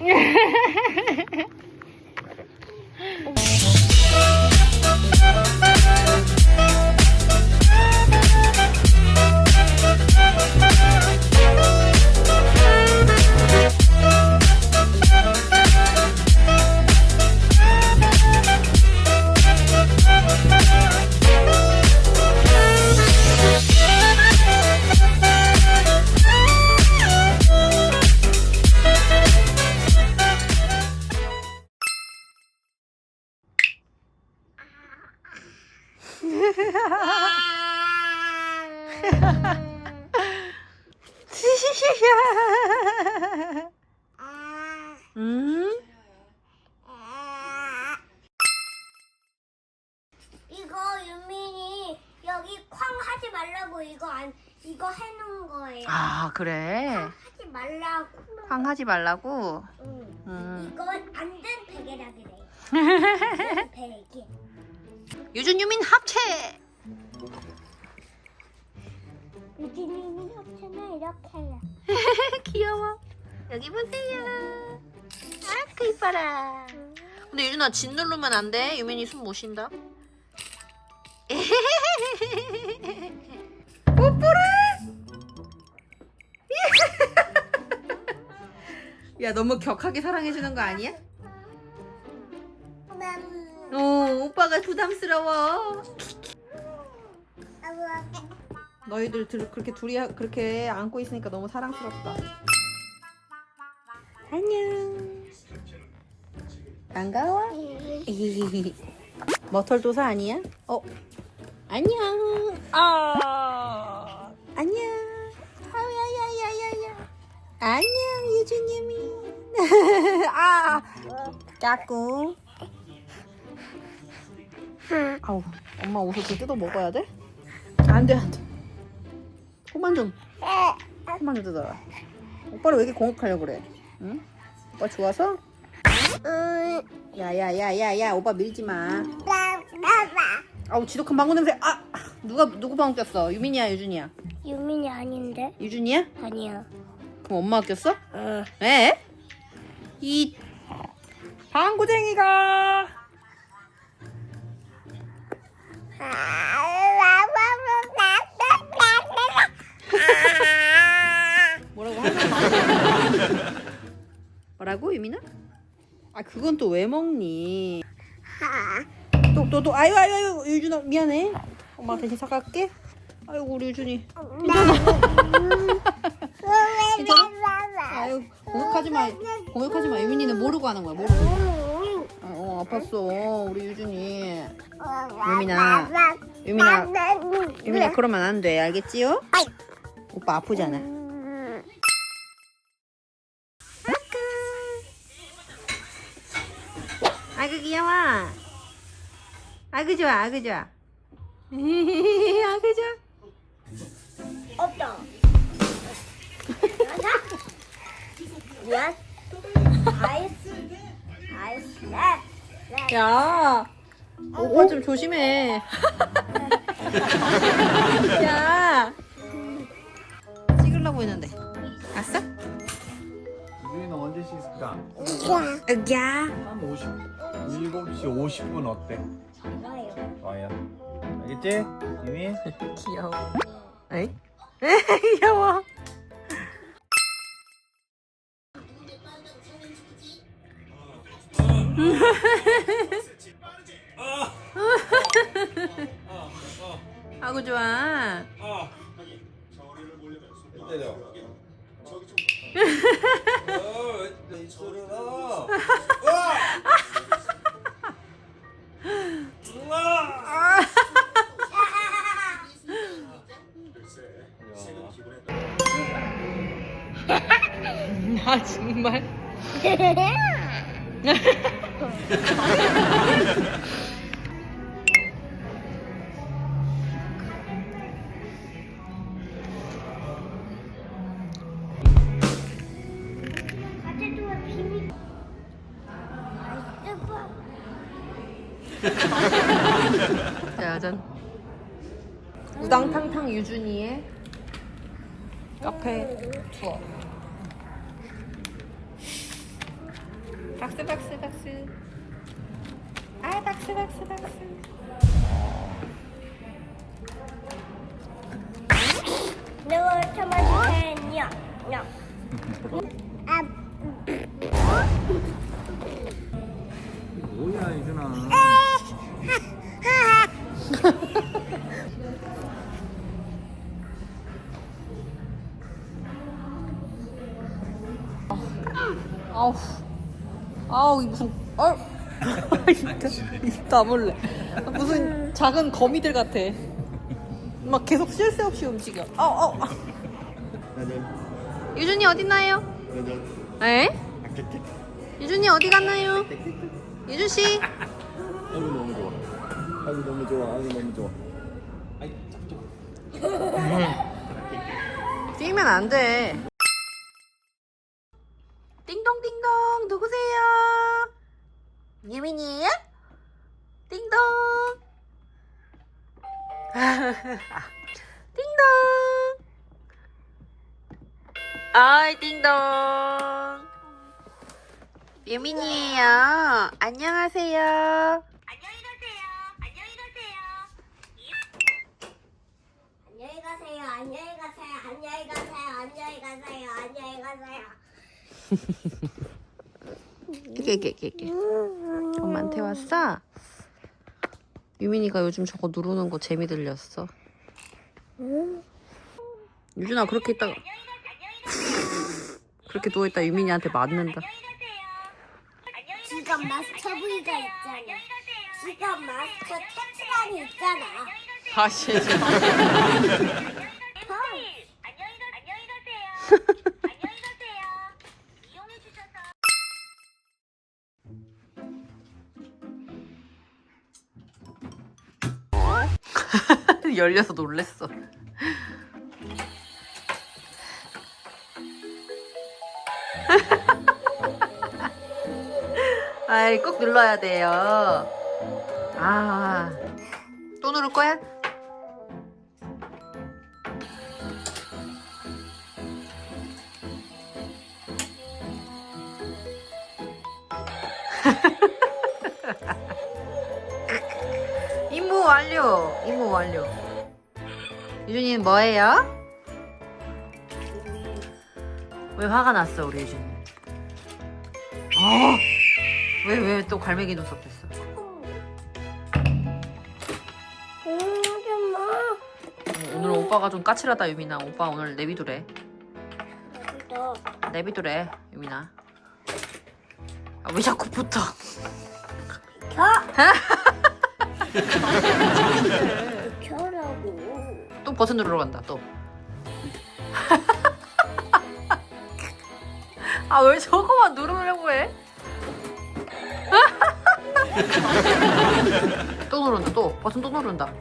Yeah. 음? 이거 유민이 여기 쾅 하지 말라고 이거 안 이거 해놓은 거예요. 아 그래 하지 말라고. 황 하지 말라고 응. 음. 이거 안된 베개라 그래. 베개. 유준 유민 합체 유진이는 합체는 이렇게 해요. 귀여워. 여기 보세요. 아 그 이뻐라. 근데 유준아 진 누르면 안 돼? 유민이 숨 못 쉰다. 뽀뽀를? 야 너무 격하게 사랑해주는 거 아니야? 오 오빠가 부담스러워 너희들 들, 그렇게 둘이 하- 그렇게 안고 있으니까 너무 사랑스럽다. 안녕. 반가워. 머털 도사 아니야? 어. 안녕. 아. 안녕. 아야야야야야. 안녕 유준님이. 아. 까꿍. 아우 엄마 옷을 그 뜯어 먹어야 돼? 안돼 안돼. 코만 좀 코만 좀 뜯어라. 오빠를 왜 이렇게 공격하려고 그래? 응? 오빠 좋아서? 야야야야야 오빠 밀지 마. 아우 지독한 방구 냄새. 아 누가 누구 방구 꼈어? 유민이야 유준이야? 유민이 아닌데? 유준이야? 아니야. 그럼 엄마가 꼈어? 응. 에? 이 방구쟁이가 뭐라고 하냐? 뭐라고 유민아? 아 그건 또 왜 먹니? 또 또 또 아유 아유 아유 유준아 미안해. 엄마 대신 사갈게. 아이고 우리 유준이. 아유 공격하지 마. 공격하지 마. 유민이는 모르고 하는 거야. 모르고. 어, 어 아팠어 우리 유준이. 유민아. 유민아. 유민아 그러면 안 돼. 알겠지요? 오빠 아프잖아. 아이고 귀여워. 아이고 좋아. 아이고 좋아. 아이고 좋아. 없다. 아이스. 아이스. 야, 오빠 좀 조심해. 야, 찍으려고 했는데. 아싸? 유진이는 언제 씻을까? 야, 한 50, 7시 50분 어때? 좋아요. 좋아요. 알겠지? 유민? 귀여워. 에이? 귀여워. 아구 좋아. 때려. 아 짜잔. 우당탕탕 유준이의 카페 투어. 박수 박수 박수. 아 박수 박수 박수. 내가 참아주세요. 냐. 아, 뭐야 이준아. 아우 아우 이 무슨 어 입 다물래 무슨 작은 거미들 같아 막 계속 쉴 새 없이 움직여 아우 아우 유준이 어딨나요? 에? 유준이 어디 갔나요? 유준 씨 아이고 너무 좋아. 아이고 너무 좋아. 아이고 너무 좋아. 아이. 뛰면 안 돼. 띵동띵동 누구세요? 유민이에요? 띵동. 띵동. 아이 띵동. 유민이에요. 안녕하세요. 안녕히 가세요. 안녕히 가세요. 안녕히 가세요. 안녕히 가세요. 안녕히 가세요. 이게. 엄마한테 왔어? 유민이가 요즘 저거 누르는 거 재미 들렸어. 유준아 그렇게 있다가 그렇게 누워 있다 유민이한테 맞는다. 지금 마스터 V가 있잖아. 지금 마스터 탭스란이 있잖아. 다시 안녕히 가세요. 안녕히 가세요. 이용해 주셔서 열려서 놀랬어. 아이 꼭 눌러야 돼요. 아, 또 누를 거야? 완료. 임무 완료. 유준이는 뭐예요? 왜 화가 났어 우리 유준이? 어? 왜왜 또 갈매기 눈썹 됐어? 음, 오늘 오빠가 좀 까칠하다 유민아. 오빠 오늘 내비두래. 너 내비두래 유민아. 아, 왜 자꾸 붙어? 켜. 켜라고. 또 버튼 누르러 간다 또. 아 왜 저거만 누르려고 해? 또 누른다 또 버튼 또 누른다.